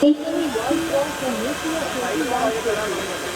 今天晚上和你商量一下。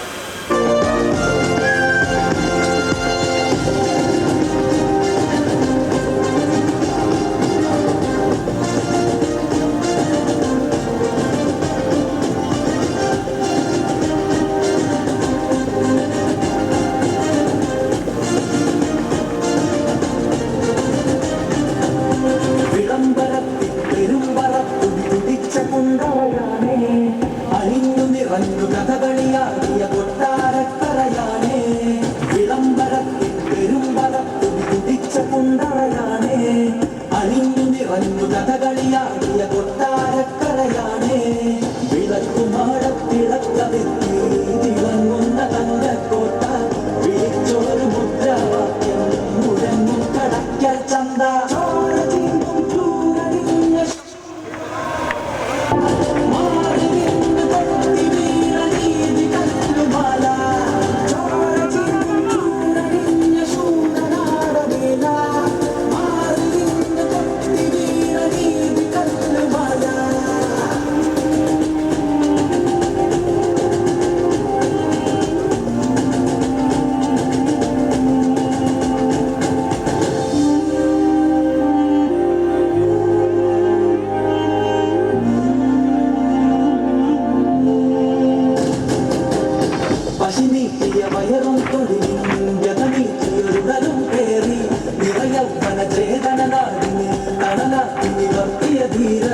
പശിനീട്ടിയ വയറും തൊഴിലും വ്യതനീട്ടിയൊരുടലും പേറി നിറയവന ചേതന നാടിന് തണലാക്കി വർത്തിയ ധീര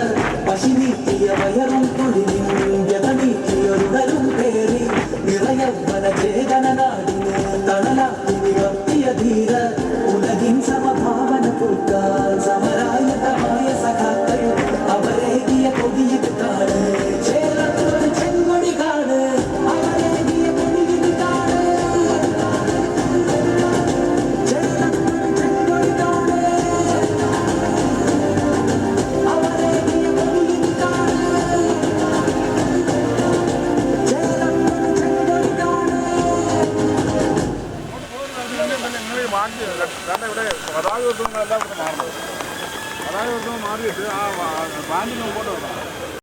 പശിനീട്ടിയ വയറും തൊഴിലും വ്യതനീട്ടിയൊരുടലും പേറി നിറയവന ചേതന നാടിന് തണലാക്കി നിങ്ങൾ മാറ്റി കാരണം ഇവിടെ പതാക ദിവസങ്ങളെല്ലാം ഇവിടെ മാറുന്നത്. പതാക ദിവസം മാറിയിട്ട് ആ ബാൻഡിന് മുമ്പോട്ട് വരണം.